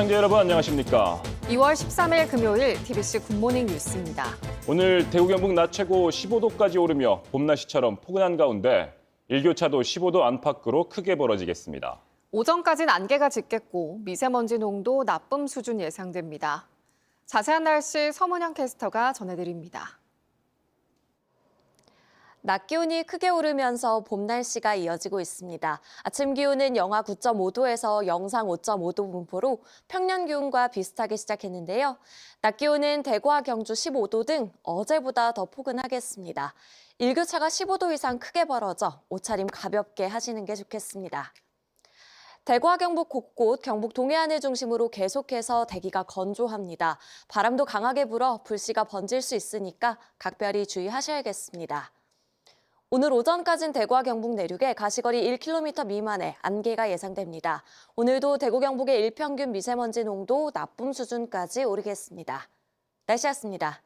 시청자 여러분 안녕하십니까? 2월 13일 금요일 TBC 굿모닝 뉴스입니다. 오늘 대구 경북 낮 최고 15도까지 오르며 봄날씨처럼 포근한 가운데 일교차도 15도 안팎으로 크게 벌어지겠습니다. 오전까지는 안개가 짙겠고 미세먼지 농도 나쁨 수준 예상됩니다. 자세한 날씨 서문영 캐스터가 전해드립니다. 낮 기온이 크게 오르면서 봄 날씨가 이어지고 있습니다. 아침 기온은 영하 9.5도에서 영상 5.5도 분포로 평년 기온과 비슷하게 시작했는데요. 낮 기온은 대구와 경주 15도 등 어제보다 더 포근하겠습니다. 일교차가 15도 이상 크게 벌어져 옷차림 가볍게 하시는 게 좋겠습니다. 대구와 경북 곳곳, 경북 동해안을 중심으로 계속해서 대기가 건조합니다. 바람도 강하게 불어 불씨가 번질 수 있으니까 각별히 주의하셔야겠습니다. 오늘 오전까진 대구와 경북 내륙에 가시거리 1km 미만의 안개가 예상됩니다. 오늘도 대구 경북의 일평균 미세먼지 농도 나쁨 수준까지 오르겠습니다. 날씨였습니다.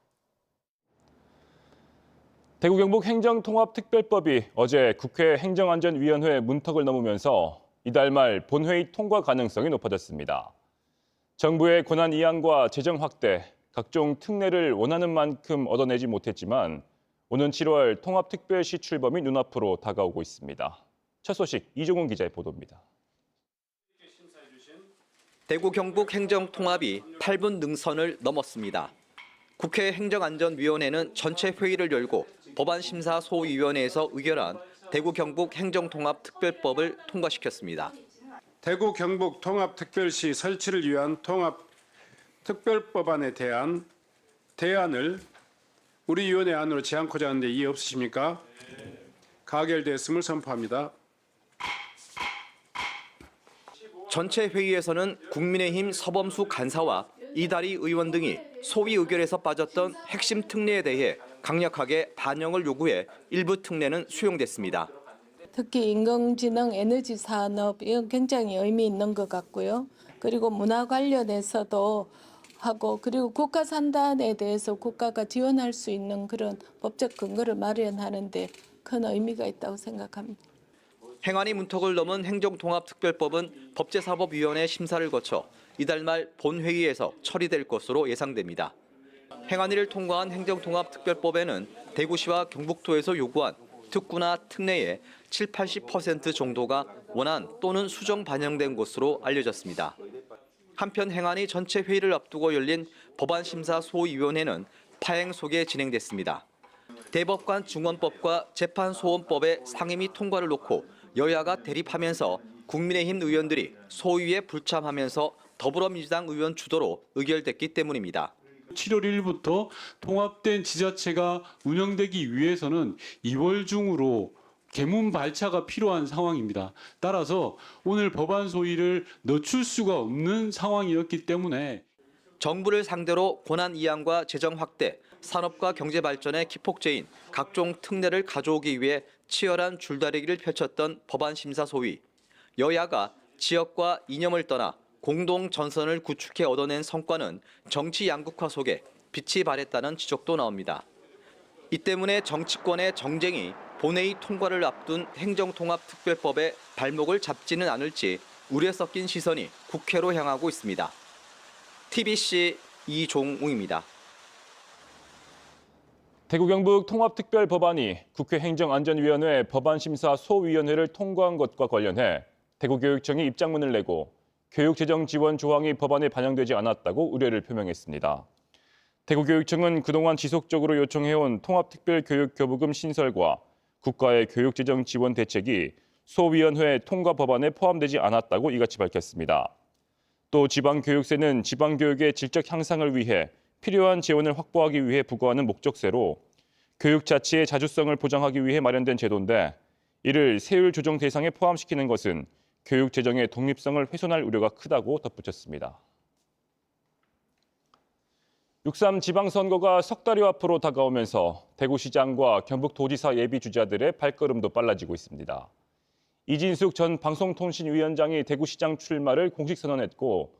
대구 경북 행정통합특별법이 어제 국회 행정안전위원회 문턱을 넘으면서 이달 말 본회의 통과 가능성이 높아졌습니다. 정부의 권한 이양과 재정 확대, 각종 특례를 원하는 만큼 얻어내지 못했지만 오는 7월 통합특별시 출범이 눈앞으로 다가오고 있습니다. 첫 소식 이종훈 기자의 보도입니다. 대구 경북 행정통합이 8분 능선을 넘었습니다. 국회 행정안전위원회는 전체 회의를 열고 법안심사 소위원회에서 의결한 대구 경북 행정통합특별법을 통과시켰습니다. 대구 경북 통합특별시 설치를 위한 통합 특별법안에 대한 대안을 우리 위원회 안으로 제안코자 하는데 이의 없으십니까? 가결됐음을 선포합니다. 전체 회의에서는 국민의힘 서범수 간사와 이다리 의원 등이 소위 의결에서 빠졌던 핵심 특례에 대해 강력하게 반영을 요구해 일부 특례는 수용됐습니다. 특히 인공지능 에너지 산업 이건 굉장히 의미 있는 것 같고요. 그리고 문화 관련해서도 하고 그리고 국가 산단에 대해서 국가가 지원할 수 있는 그런 법적 근거를 마련하는데 큰 의미가 있다고 생각합니다. 행안위 문턱을 넘은 행정통합특별법은 법제사법위원회 심사를 거쳐 이달 말 본회의에서 처리될 것으로 예상됩니다. 행안위를 통과한 행정통합특별법에는 대구시와 경북도에서 요구한 특구나 특례의 7, 80% 정도가 원안 또는 수정 반영된 것으로 알려졌습니다. 한편 행안위 전체 회의를 앞두고 열린 법안심사 소위원회는 파행 속에 진행됐습니다. 대법관 중원법과 재판소원법의 상임위 통과를 놓고 여야가 대립하면서 국민의힘 의원들이 소위에 불참하면서 더불어민주당 의원 주도로 의결됐기 때문입니다. 7월 1일부터 통합된 지자체가 운영되기 위해서는 2월 중으로 개문 발차가 필요한 상황입니다. 따라서 오늘 법안 소위를 늦출 수가 없는 상황이었기 때문에 정부를 상대로 권한 이양과 재정 확대, 산업과 경제 발전의 기폭제인 각종 특례를 가져오기 위해 치열한 줄다리기를 펼쳤던 법안 심사 소위. 여야가 지역과 이념을 떠나 공동 전선을 구축해 얻어낸 성과는 정치 양극화 속에 빛이 발했다는 지적도 나옵니다. 이 때문에 정치권의 정쟁이 본회의 통과를 앞둔 행정통합특별법에 발목을 잡지는 않을지 우려 섞인 시선이 국회로 향하고 있습니다. TBC 이종웅입니다. 대구 경북 통합특별 법안이 국회 행정안전위원회 법안심사 소위원회를 통과한 것과 관련해 대구교육청이 입장문을 내고 교육재정 지원 조항이 법안에 반영되지 않았다고 우려를 표명했습니다. 대구교육청은 그동안 지속적으로 요청해온 통합특별교육교부금 신설과 국가의 교육재정 지원 대책이 소위원회 통과 법안에 포함되지 않았다고 이같이 밝혔습니다. 또 지방교육세는 지방교육의 질적 향상을 위해 필요한 재원을 확보하기 위해 부과하는 목적세로 교육 자치의 자주성을 보장하기 위해 마련된 제도인데 이를 세율 조정 대상에 포함시키는 것은 교육 재정의 독립성을 훼손할 우려가 크다고 덧붙였습니다. 6.3 지방선거가 석 달여 앞으로 다가오면서 대구시장과 경북도지사 예비 주자들의 발걸음도 빨라지고 있습니다. 이진숙 전 방송통신위원장이 대구시장 출마를 공식 선언했고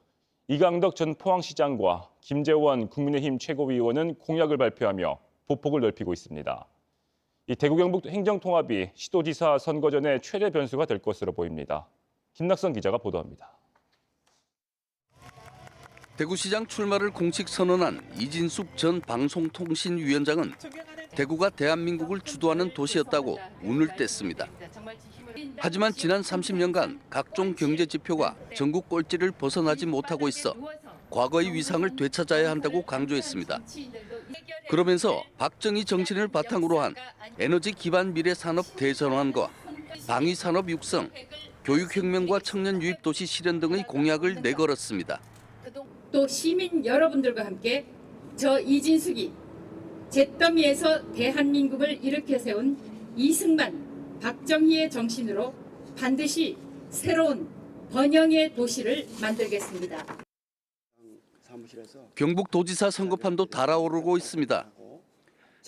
이강덕 전 포항시장과 김재원 국민의힘 최고위원은 공약을 발표하며 보폭을 넓히고 있습니다. 이 대구 경북 행정통합이 시도지사 선거 전에 최대 변수가 될 것으로 보입니다. 김낙선 기자가 보도합니다. 대구시장 출마를 공식 선언한 이진숙 전 방송통신위원장은 대구가 대한민국을 주도하는 도시였다고 운을 뗐습니다. 하지만 지난 30년간 각종 경제 지표가 전국 꼴찌를 벗어나지 못하고 있어 과거의 위상을 되찾아야 한다고 강조했습니다. 그러면서 박정희 정신을 바탕으로 한 에너지 기반 미래 산업 대전환과 방위 산업 육성, 교육혁명과 청년 유입 도시 실현 등의 공약을 내걸었습니다. 또 시민 여러분들과 함께 저 이진숙이 잿더미에서 대한민국을 일으켜 세운 이승만, 박정희의 정신으로 반드시 새로운 번영의 도시를 만들겠습니다. 경북도지사 선거판도 달아오르고 있습니다.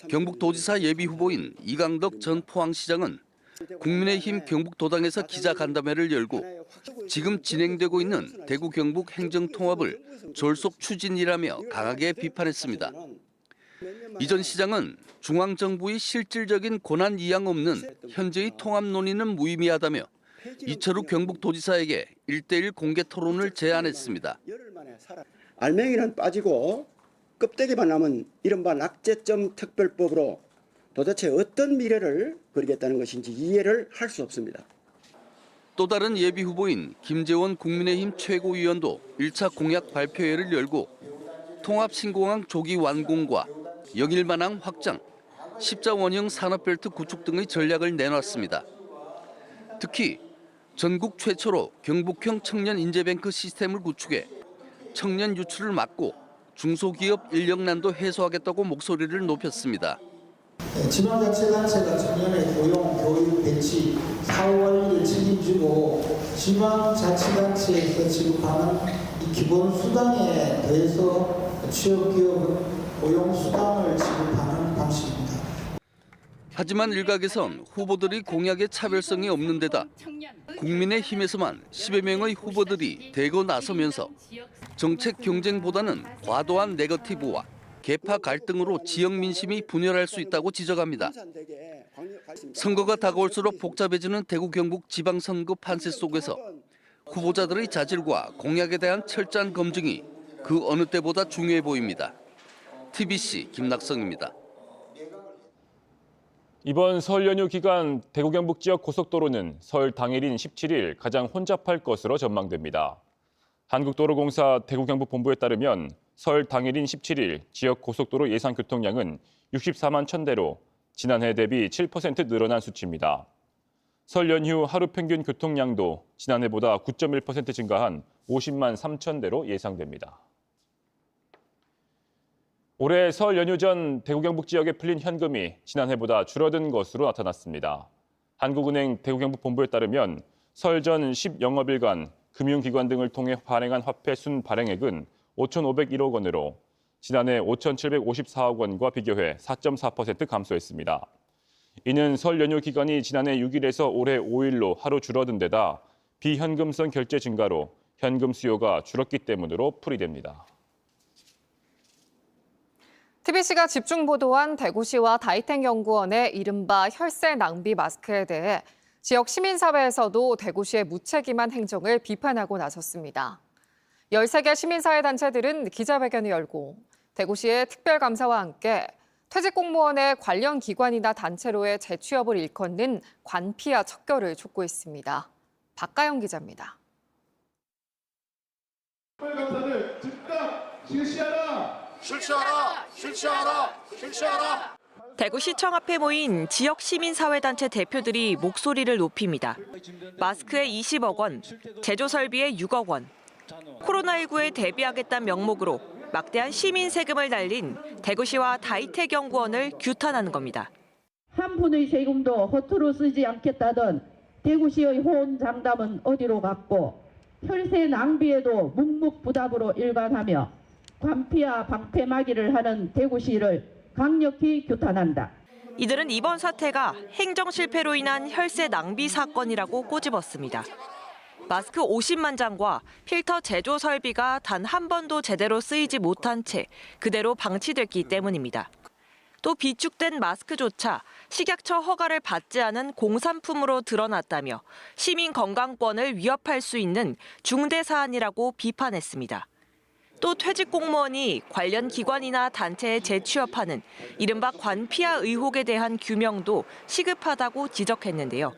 경북도지사 예비 후보인 이강덕 전 포항시장은 국민의힘 경북도당에서 기자간담회를 열고 지금 진행되고 있는 대구 경북 행정통합을 졸속 추진이라며 강하게 비판했습니다. 이전 시장은 중앙정부의 실질적인 권한 이양 없는 현재의 통합 논의는 무의미하다며 이철우 경북도지사에게 일대일 공개 토론을 제안했습니다. 알맹이는 빠지고 껍데기만 남은 이른바 낙제점 특별법으로 도대체 어떤 미래를 그리겠다는 것인지 이해를 할 수 없습니다. 또 다른 예비 후보인 김재원 국민의힘 최고위원도 1차 공약 발표회를 열고 통합 신공항 조기 완공과 영일만항 확장, 십자원형 산업벨트 구축 등의 전략을 내놨습니다. 특히 전국 최초로 경북형 청년 인재뱅크 시스템을 구축해 청년 유출을 막고 중소기업 인력난도 해소하겠다고 목소리를 높였습니다. 지방자치단체가 청년의 고용, 교육, 배치, 사후관리를 책임지고 지방자치단체에서 지급하는 이 기본 수당에 더해서 취업기업 고용 수당을 지급하는 방식입니다. 하지만 일각에선 후보들이 공약에 차별성이 없는 데다 국민의 힘에서만 10여 명의 후보들이 대거 나서면서 정책 경쟁보다는 과도한 네거티브와 개파 갈등으로 지역 민심이 분열할 수 있다고 지적합니다. 선거가 다가올수록 복잡해지는 대구 경북 지방선거 판세 속에서 후보자들의 자질과 공약에 대한 철저한 검증이 그 어느 때보다 중요해 보입니다. TBC 김낙성입니다. 이번 설 연휴 기간 대구 경북 지역 고속도로는 설 당일인 17일 가장 혼잡할 것으로 전망됩니다. 한국도로공사 대구 경북 본부에 따르면 설 당일인 17일 지역 고속도로 예상 교통량은 64만 천 대로 지난해 대비 7% 늘어난 수치입니다. 설 연휴 하루 평균 교통량도 지난해보다 9.1% 증가한 50만 3천 대로 예상됩니다. 올해 설 연휴 전 대구 경북 지역에 풀린 현금이 지난해보다 줄어든 것으로 나타났습니다. 한국은행 대구 경북 본부에 따르면 설 전 10영업일간 금융기관 등을 통해 발행한 화폐 순 발행액은 5,501억 원으로 지난해 5,754억 원과 비교해 4.4% 감소했습니다. 이는 설 연휴 기간이 지난해 6일에서 올해 5일로 하루 줄어든 데다 비현금성 결제 증가로 현금 수요가 줄었기 때문으로 풀이됩니다. TBC가 집중 보도한 대구시와 다이탱 연구원의 이른바 혈세 낭비 마스크에 대해 지역 시민사회에서도 대구시의 무책임한 행정을 비판하고 나섰습니다. 13개 시민사회 단체들은 기자회견을 열고 대구시의 특별감사와 함께 퇴직 공무원의 관련 기관이나 단체로의 재취업을 일컫는 관피와 척결을 촉구했습니다. 박가영 기자입니다. 특별감사를 즉각 실시하라! 실시하라! 실시하라! 실시하라! 대구시청 앞에 모인 지역 시민사회단체 대표들이 목소리를 높입니다. 마스크에 20억 원, 제조 설비에 6억 원, 코로나19에 대비하겠다는 명목으로 막대한 시민 세금을 날린 대구시와 다이텍 연구원을 규탄하는 겁니다. 한 푼의 세금도 허투루 쓰지 않겠다던 대구시의 호언 장담은 어디로 갔고 혈세 낭비에도 묵묵부답으로 일관하며 관피와 방패막이를 하는 대구시를 강력히 규탄한다. 이들은 이번 사태가 행정 실패로 인한 혈세 낭비 사건이라고 꼬집었습니다. 마스크 50만 장과 필터 제조 설비가 단 한 번도 제대로 쓰이지 못한 채 그대로 방치됐기 때문입니다. 또 비축된 마스크조차 식약처 허가를 받지 않은 공산품으로 드러났다며 시민 건강권을 위협할 수 있는 중대 사안이라고 비판했습니다. 또 퇴직 공무원이 관련 기관이나 단체에 재취업하는 이른바 관피아 의혹에 대한 규명도 시급하다고 지적했는데요.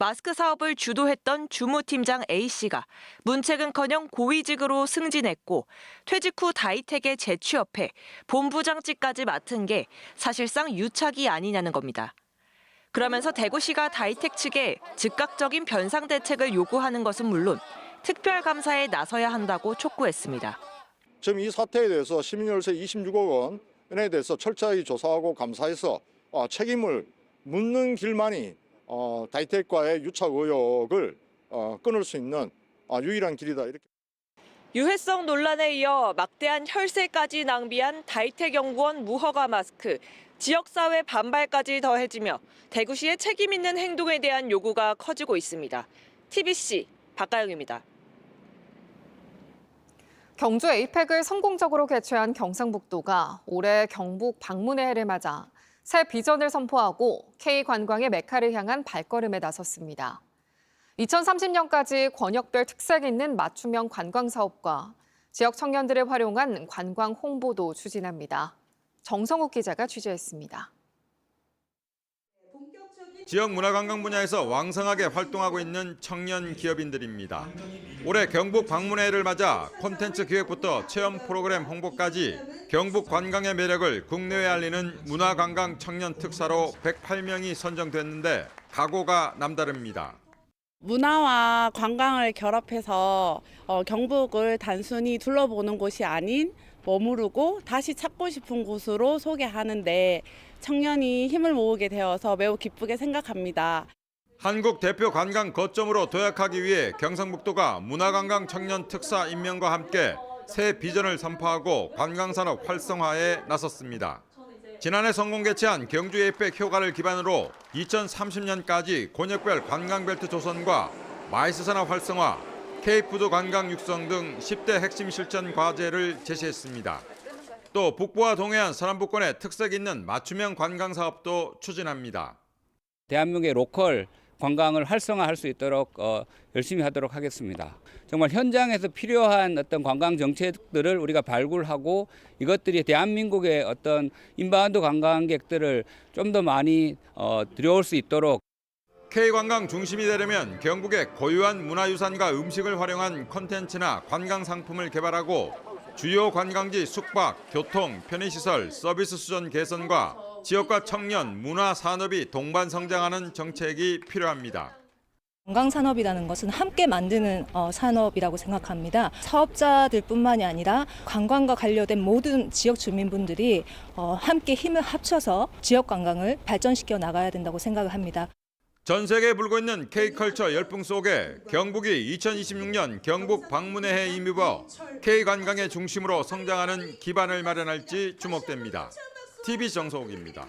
마스크 사업을 주도했던 주무팀장 A씨가 문책은커녕 고위직으로 승진했고 퇴직 후 다이텍에 재취업해 본부장직까지 맡은 게 사실상 유착이 아니냐는 겁니다. 그러면서 대구시가 다이텍 측에 즉각적인 변상 대책을 요구하는 것은 물론 특별감사에 나서야 한다고 촉구했습니다. 지금 이 사태에 대해서 시민열세 26억 원에 대해서 철저히 조사하고 감사해서 어, 책임을 묻는 길만이 어, 다이텍과의 유착 의혹을 어, 끊을 수 있는 어, 유일한 길이다 이렇게. 유해성 논란에 이어 막대한 혈세까지 낭비한 다이텍 연구원 무허가 마스크. 지역사회 반발까지 더해지며 대구시의 책임 있는 행동에 대한 요구가 커지고 있습니다. TBC 박가영입니다. 경주 에이펙을 성공적으로 개최한 경상북도가 올해 경북 방문의 해를 맞아 새 비전을 선포하고 K 관광의 메카를 향한 발걸음에 나섰습니다. 2030년까지 권역별 특색 있는 맞춤형 관광 사업과 지역 청년들을 활용한 관광 홍보도 추진합니다. 정성욱 기자가 취재했습니다. 지역 문화관광 분야에서 왕성하게 활동하고 있는 청년 기업인들입니다. 올해 경북 방문회를 맞아 콘텐츠 기획부터 체험 프로그램 홍보까지 경북 관광의 매력을 국내에 알리는 문화관광 청년 특사로 108명이 선정됐는데 각오가 남다릅니다. 문화와 관광을 결합해서 어, 경북을 단순히 둘러보는 곳이 아닌 머무르고 다시 찾고 싶은 곳으로 소개하는데 청년이 힘을 모으게 되어서 매우 기쁘게 생각합니다. 한국 대표 관광 거점으로 도약하기 위해 경상북도가 문화관광 청년 특사 임명과 함께 새 비전을 선포하고 관광산업 활성화에 나섰습니다. 지난해 성공 개최한 경주 에이펙 효과를 기반으로 2030년까지 권역별 관광벨트 조성과 마이스 산업 활성화, K푸드 관광 육성 등 10대 핵심 실천 과제를 제시했습니다. 또 북부와 동해안 서남북권의 특색 있는 맞춤형 관광 사업도 추진합니다. 대한민국의 로컬 관광을 활성화할 수 있도록 어, 열심히 하도록 하겠습니다. 정말 현장에서 필요한 어떤 관광 정책들을 우리가 발굴하고 이것들이 대한민국의 어떤 인바운드 관광객들을 좀 더 많이 어, 들여올 수 있도록 K관광 중심이 되려면 경북의 고유한 문화유산과 음식을 활용한 콘텐츠나 관광 상품을 개발하고 주요 관광지 숙박, 교통, 편의시설, 서비스 수준 개선과 지역과 청년, 문화 산업이 동반 성장하는 정책이 필요합니다. 관광산업이라는 것은 함께 만드는 어, 산업이라고 생각합니다. 사업자들뿐만이 아니라 관광과 관련된 모든 지역 주민분들이 어, 함께 힘을 합쳐서 지역 관광을 발전시켜 나가야 된다고 생각을 합니다. 전 세계에 불고 있는 K컬처 열풍 속에 경북이 2026년 경북 방문의 해 임입어 K관광의 중심으로 성장하는 기반을 마련할지 주목됩니다. TV 정서욱입니다.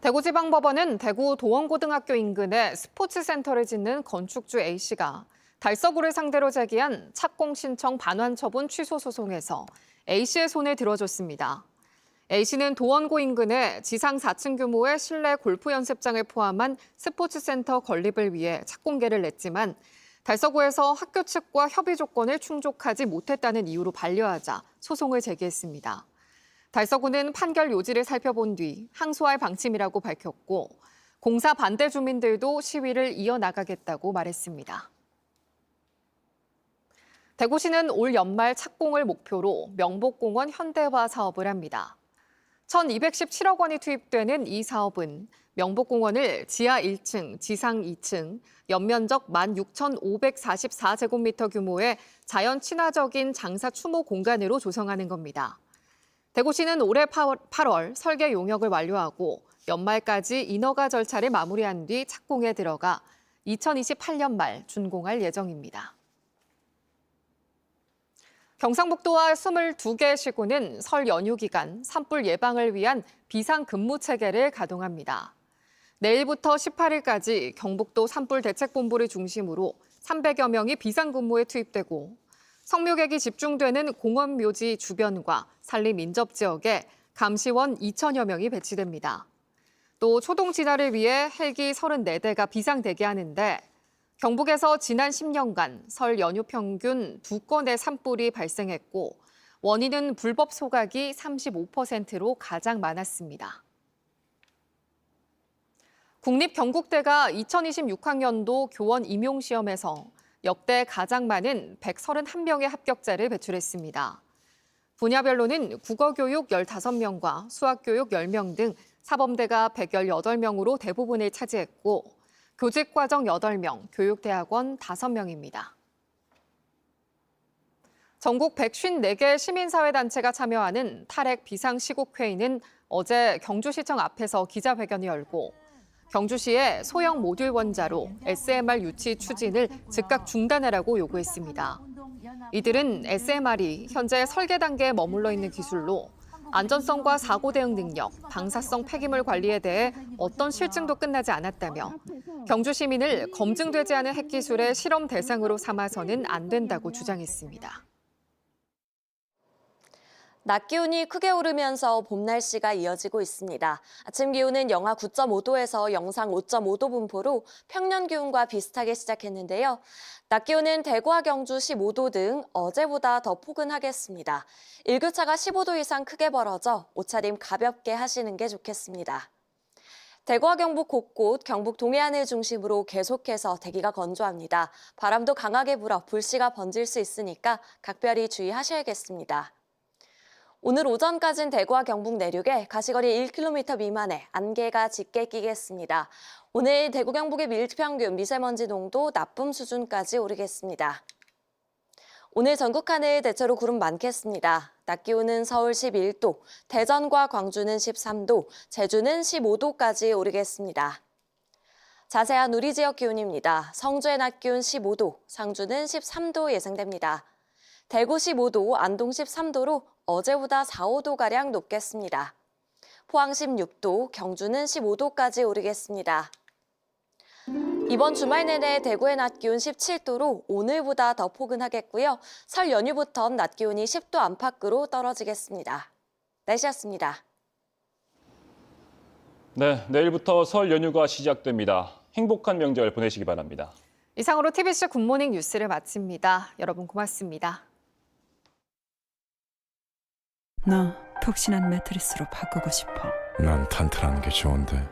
대구지방법원은 대구 도원고등학교 인근에 스포츠센터를 짓는 건축주 A씨가 달서구를 상대로 제기한 착공 신청 반환 처분 취소 소송에서 A씨의 손을 들어줬습니다. A씨는 도원고 인근에 지상 4층 규모의 실내 골프 연습장을 포함한 스포츠센터 건립을 위해 착공계를 냈지만 달서구에서 학교 측과 협의 조건을 충족하지 못했다는 이유로 반려하자 소송을 제기했습니다. 달서구는 판결 요지를 살펴본 뒤 항소할 방침이라고 밝혔고 공사 반대 주민들도 시위를 이어나가겠다고 말했습니다. 대구시는 올 연말 착공을 목표로 명복공원 현대화 사업을 합니다. 1,217억 원이 투입되는 이 사업은 명복공원을 지하 1층, 지상 2층, 연면적 16,544제곱미터 규모의 자연 친화적인 장사 추모 공간으로 조성하는 겁니다. 대구시는 올해 8월 설계 용역을 완료하고 연말까지 인허가 절차를 마무리한 뒤 착공에 들어가 2028년 말 준공할 예정입니다. 경상북도와 22개 시군은 설 연휴 기간 산불 예방을 위한 비상근무 체계를 가동합니다. 내일부터 18일까지 경북도 산불 대책본부를 중심으로 300여 명이 비상근무에 투입되고 성묘객이 집중되는 공원 묘지 주변과 산림 인접 지역에 감시원 2천여 명이 배치됩니다. 또 초동 진화를 위해 헬기 34대가 비상 대기하는데 경북에서 지난 10년간 설 연휴 평균 두 건의 산불이 발생했고 원인은 불법 소각이 35%로 가장 많았습니다. 국립경국대가 2026학년도 교원 임용시험에서 역대 가장 많은 131명의 합격자를 배출했습니다. 분야별로는 국어교육 15명과 수학교육 10명 등 사범대가 118명으로 대부분을 차지했고 교직과정 8명, 교육대학원 5명입니다. 전국 154개 시민사회단체가 참여하는 탈핵 비상시국회의는 어제 경주시청 앞에서 기자회견을 열고 경주시의 소형 모듈 원자로 SMR 유치 추진을 즉각 중단하라고 요구했습니다. 이들은 SMR이 현재 설계 단계에 머물러 있는 기술로 안전성과 사고 대응 능력, 방사성 폐기물 관리에 대해 어떤 실증도 끝나지 않았다며 경주 시민을 검증되지 않은 핵기술의 실험 대상으로 삼아서는 안 된다고 주장했습니다. 낮 기온이 크게 오르면서 봄 날씨가 이어지고 있습니다. 아침 기온은 영하 9.5도에서 영상 5.5도 분포로 평년 기온과 비슷하게 시작했는데요. 낮 기온은 대구와 경주 15도 등 어제보다 더 포근하겠습니다. 일교차가 15도 이상 크게 벌어져 옷차림 가볍게 하시는 게 좋겠습니다. 대구와 경북 곳곳, 경북 동해안을 중심으로 계속해서 대기가 건조합니다. 바람도 강하게 불어 불씨가 번질 수 있으니까 각별히 주의하셔야겠습니다. 오늘 오전까지는 대구와 경북 내륙에 가시거리 1km 미만의 안개가 짙게 끼겠습니다. 오늘 대구 경북의 밀평균 미세먼지 농도 나쁨 수준까지 오르겠습니다. 오늘 전국 하늘 대체로 구름 많겠습니다. 낮 기온은 서울 11도, 대전과 광주는 13도, 제주는 15도까지 오르겠습니다. 자세한 우리 지역 기온입니다. 성주의 낮 기온 15도, 상주는 13도 예상됩니다. 대구 15도, 안동 13도로 어제보다 4, 5도가량 높겠습니다. 포항 16도, 경주는 15도까지 오르겠습니다. 이번 주말 내내 대구의 낮 기온 17도로 오늘보다 더 포근하겠고요. 설 연휴부터는 낮 기온이 10도 안팎으로 떨어지겠습니다. 날씨였습니다. 네, 내일부터 설 연휴가 시작됩니다. 행복한 명절 보내시기 바랍니다. 이상으로 TBC 굿모닝 뉴스를 마칩니다. 여러분 고맙습니다. 나 푹신한 매트리스로 바꾸고 싶어. 난 탄탄한 게 좋은데.